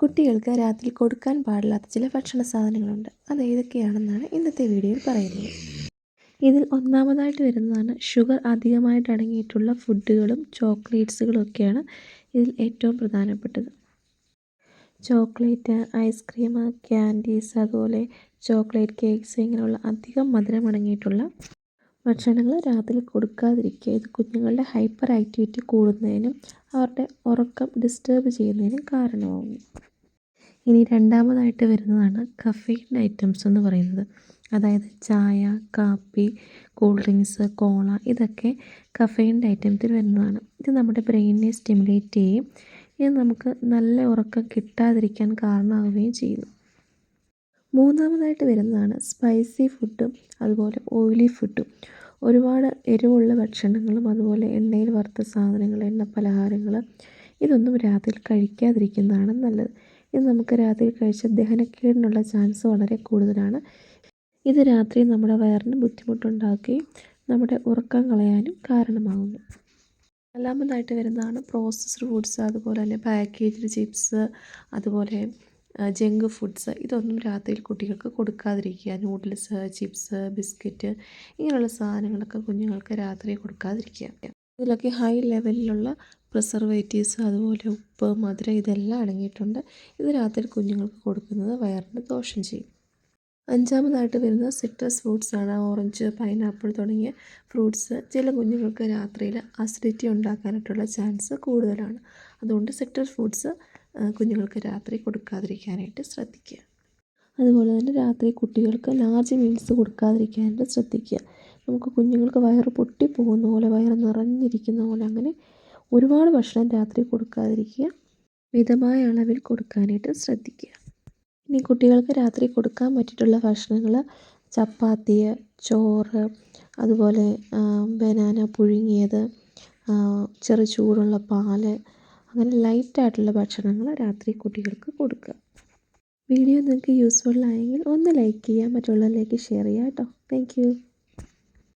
കുട്ടികൾക്ക് രാത്രി കൊടുക്കാൻ പാടില്ലാത്ത ചില ഭക്ഷണ സാധനങ്ങളുണ്ട്. അത് ഏതൊക്കെയാണെന്നാണ് ഇന്നത്തെ വീഡിയോയിൽ പറയുന്നത്. ഇതിൽ ഒന്നാമതായിട്ട് വരുന്നതാണ് ഷുഗർ അധികമായിട്ട് അടങ്ങിയിട്ടുള്ള ഫുഡുകളും ചോക്ലേറ്റ്സുകളും ഒക്കെയാണ് ഇതിൽ ഏറ്റവും പ്രധാനപ്പെട്ടത്. ചോക്ലേറ്റ് ഐസ്ക്രീം ക്യാൻഡീസ് അതുപോലെ ചോക്ലേറ്റ് കേക്ക്സ് ഇങ്ങനെയുള്ള അധികം മധുരം അടങ്ങിയിട്ടുള്ള ഭക്ഷണങ്ങൾ രാത്രി കൊടുക്കാതിരിക്കുക. ഇത് കുഞ്ഞുങ്ങളുടെ ഹൈപ്പർ ആക്ടിവിറ്റി കൂടുന്നതിനും അവരുടെ ഉറക്കം ഡിസ്റ്റേബ് ചെയ്യുന്നതിനും കാരണമാകുന്നു. ഇനി രണ്ടാമതായിട്ട് വരുന്നതാണ് കഫീൻ ഐറ്റംസ് എന്ന് പറയുന്നത്. അതായത് ചായ കാപ്പി കൂൾ ഡ്രിങ്ക്സ് കോള ഇതൊക്കെ കഫൈൻഡ് ഐറ്റംസിൽ വരുന്നതാണ്. ഇത് നമ്മുടെ ബ്രെയിനിനെ സ്റ്റിമുലേറ്റ് ചെയ്യും ഇത് നമുക്ക് നല്ല ഉറക്കം കിട്ടാതിരിക്കാൻ കാരണമാവുകയും ചെയ്യുന്നു. മൂന്നാമതായിട്ട് വരുന്നതാണ് സ്പൈസി ഫുഡും അതുപോലെ ഓയിലി ഫുഡും ഒരുപാട് എരിവുള്ള ഭക്ഷണങ്ങളും അതുപോലെ എണ്ണയിൽ വറുത്ത സാധനങ്ങൾ എണ്ണ പലഹാരങ്ങൾ ഇതൊന്നും രാത്രിയിൽ കഴിക്കാതിരിക്കുന്നതാണ് നല്ലത്. ഇത് നമുക്ക് രാത്രി കഴിച്ച ദഹനക്കേടിനുള്ള ചാൻസ് വളരെ കൂടുതലാണ്. ഇത് രാത്രി നമ്മുടെ വയറിന് ബുദ്ധിമുട്ടുണ്ടാക്കുകയും നമ്മുടെ ഉറക്കം കളയാനും കാരണമാകുന്നു നാലാമതായിട്ട് വരുന്നതാണ് പ്രോസസ്ഡ് ഫുഡ്സ് അതുപോലെ തന്നെ പാക്കേജ്ഡ് ചിപ്സ് അതുപോലെ ജങ്ക് ഫുഡ്സ് ഇതൊന്നും രാത്രിയിൽ കുട്ടികൾക്ക് കൊടുക്കാതിരിക്കുക. നൂഡിൽസ് ചിപ്സ് ബിസ്ക്കറ്റ് ഇങ്ങനെയുള്ള സാധനങ്ങളൊക്കെ കുഞ്ഞുങ്ങൾക്ക് രാത്രി കൊടുക്കാതിരിക്കുക. ഇതിലൊക്കെ ഹൈ ലെവലിലുള്ള പ്രിസർവേറ്റീവ്സ് അതുപോലെ ഉപ്പ് മധുരം ഇതെല്ലാം അടങ്ങിയിട്ടുണ്ട്. ഇത് രാത്രി കുഞ്ഞുങ്ങൾക്ക് കൊടുക്കുന്നത് വയറിന് ദോഷം ചെയ്യും. അഞ്ചാമതായിട്ട് വരുന്ന സിട്രസ് ഫ്രൂട്ട്സ് ആണ്. ഓറഞ്ച് പൈനാപ്പിൾ തുടങ്ങിയ ഫ്രൂട്ട്സ് ചില കുഞ്ഞുങ്ങൾക്ക് രാത്രിയിൽ അസിഡിറ്റി ഉണ്ടാക്കാനായിട്ടുള്ള ചാൻസ് കൂടുതലാണ്. അതുകൊണ്ട് സിട്രസ് ഫ്രൂട്ട്സ് കുഞ്ഞുങ്ങൾക്ക് രാത്രി കൊടുക്കാതിരിക്കാനായിട്ട് ശ്രദ്ധിക്കുക. അതുപോലെ തന്നെ രാത്രി കുട്ടികൾക്ക് ലാർജ് മീൽസ് കൊടുക്കാതിരിക്കാനായിട്ട് ശ്രദ്ധിക്കുക. നമുക്ക് കുഞ്ഞുങ്ങൾക്ക് വയറ് പൊട്ടിപ്പോകുന്ന പോലെ വയറ് നിറഞ്ഞിരിക്കുന്ന പോലെ അങ്ങനെ ഒരുപാട് ഭക്ഷണം രാത്രി കൊടുക്കാതിരിക്കുക. മിതമായ അളവിൽ കൊടുക്കാനായിട്ട് ശ്രദ്ധിക്കുക. ഇനി കുട്ടികൾക്ക് രാത്രി കൊടുക്കാൻ പറ്റിയിട്ടുള്ള ഭക്ഷണങ്ങൾ ചപ്പാത്തി ചോറ് അതുപോലെ ബനാന പുഴുങ്ങിയത് ചെറു ചൂടുള്ള പാൽ അങ്ങനെ ലൈറ്റായിട്ടുള്ള ഭക്ഷണങ്ങൾ രാത്രി കുട്ടികൾക്ക് കൊടുക്കുക. വീഡിയോ നിങ്ങൾക്ക് യൂസ്ഫുൾ ആയെങ്കിൽ ഒന്ന് ലൈക്ക് ചെയ്യുക മറ്റുള്ളവരിലേക്ക് ഷെയർ ചെയ്യാം കേട്ടോ താങ്ക്